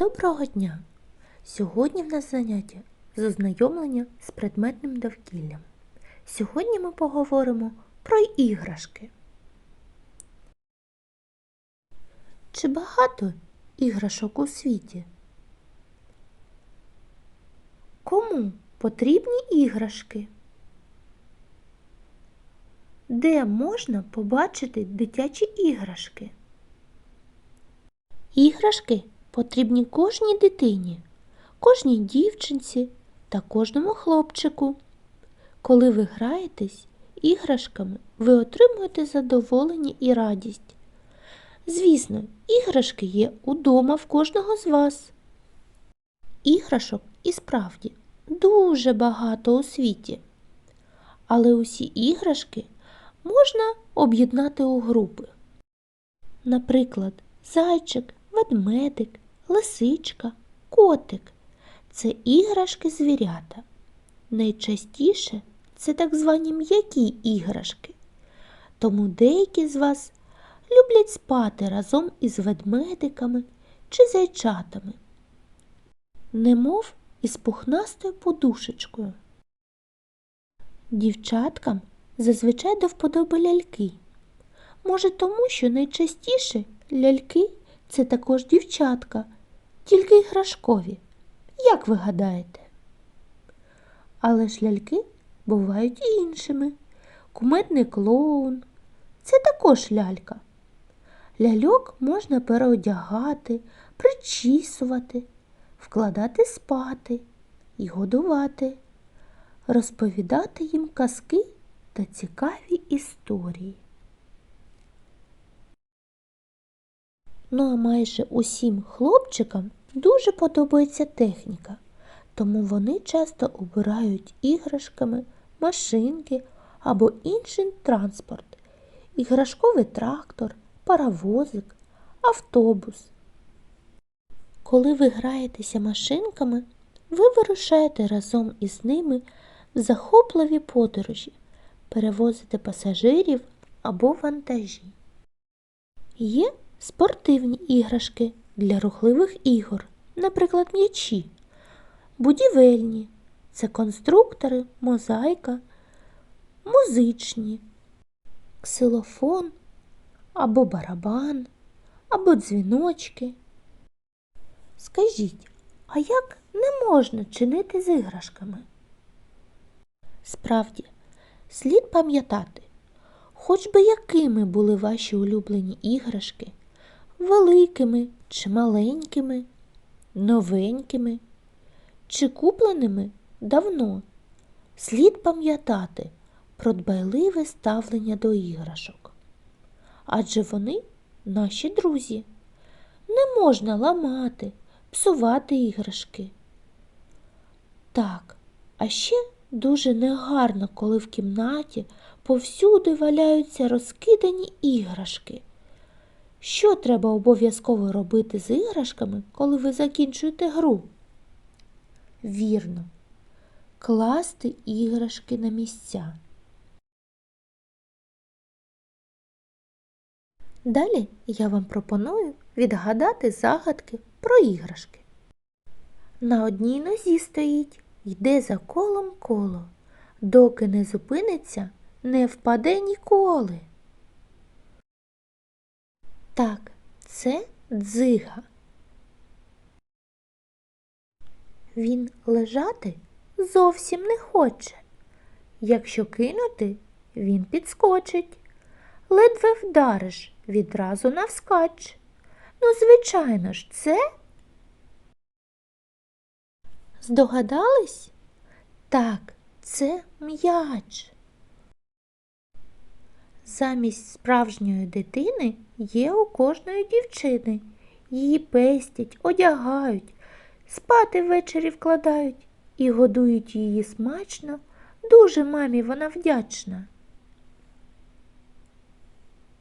Доброго дня! Сьогодні в нас заняття з ознайомлення з предметним довкіллям. Сьогодні ми поговоримо про іграшки. Чи багато іграшок у світі? Кому потрібні іграшки? Де можна побачити дитячі іграшки? Іграшки потрібні кожній дитині, кожній дівчинці та кожному хлопчику. Коли ви граєтесь іграшками, ви отримуєте задоволення і радість. Звісно, іграшки є удома в кожного з вас. Іграшок і справді дуже багато у світі. Але усі іграшки можна об'єднати у групи. Наприклад, зайчик, ведмедик, лисичка, котик це іграшки звірята. Найчастіше це так звані м'які іграшки. Тому деякі з вас люблять спати разом із ведмедиками чи зайчатами, немов із пухнастою подушечкою. Дівчаткам зазвичай до вподоби ляльки. Може, тому що найчастіше ляльки це також дівчатка, тільки іграшкові. Як ви гадаєте? Але ж ляльки бувають і іншими. Кумедний клоун це також лялька. Ляльок можна переодягати, причісувати, вкладати спати і годувати, розповідати їм казки та цікаві історії. Ну а майже усім хлопчикам дуже подобається техніка, тому вони часто обирають іграшками машинки або інший транспорт, іграшковий трактор, паровозик, автобус. Коли ви граєтеся машинками, ви вирушаєте разом із ними в захопливі подорожі, перевозите пасажирів або вантажі. Є спортивні іграшки для рухливих ігор, наприклад, м'ячі, будівельні. Це конструктори, мозаїка, музичні, ксилофон. Або барабан, або дзвіночки. Скажіть, а як не можна чинити з іграшками? Справді, слід пам'ятати, хоч би якими були ваші улюблені іграшки, великими чи маленькими, новенькими чи купленими давно, слід пам'ятати про дбайливе ставлення до іграшок. Адже вони наші друзі. Не можна ламати, псувати іграшки. Так, а ще дуже негарно, коли в кімнаті повсюди валяються розкидані іграшки. Що треба обов'язково робити з іграшками, коли ви закінчуєте гру? Вірно, класти іграшки на місця. Далі я вам пропоную відгадати загадки про іграшки. На одній нозі стоїть, йде за колом коло, доки не зупиниться, не впаде ніколи. Так, це дзига. Він лежати зовсім не хоче. Якщо кинути, він підскочить. Ледве вдариш відразу навскач. Ну, звичайно ж, це. Здогадались? Так, це м'яч. Замість справжньої дитини є у кожної дівчини. Її пестять, одягають, спати ввечері вкладають і годують її смачно. Дуже мамі вона вдячна.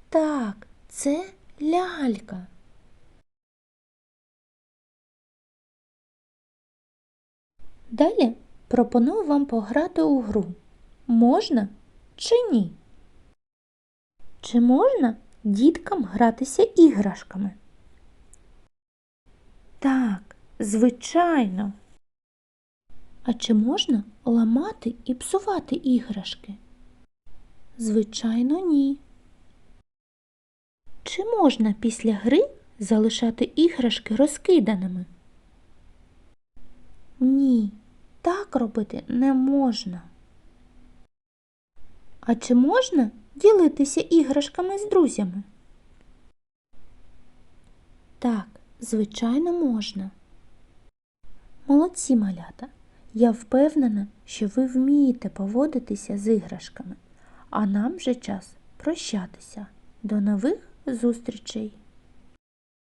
Так, це лялька. Далі пропоную вам пограти у гру. Можна чи ні? Чи можна діткам гратися іграшками? Так, звичайно. А чи можна ламати і псувати іграшки? Звичайно, ні. Чи можна після гри залишати іграшки розкиданими? Ні, так робити не можна. А чи можна ділитися іграшками з друзями? Так, звичайно, можна. Молодці малята. Я впевнена, що ви вмієте поводитися з іграшками, а нам вже час прощатися. До нових зустрічей!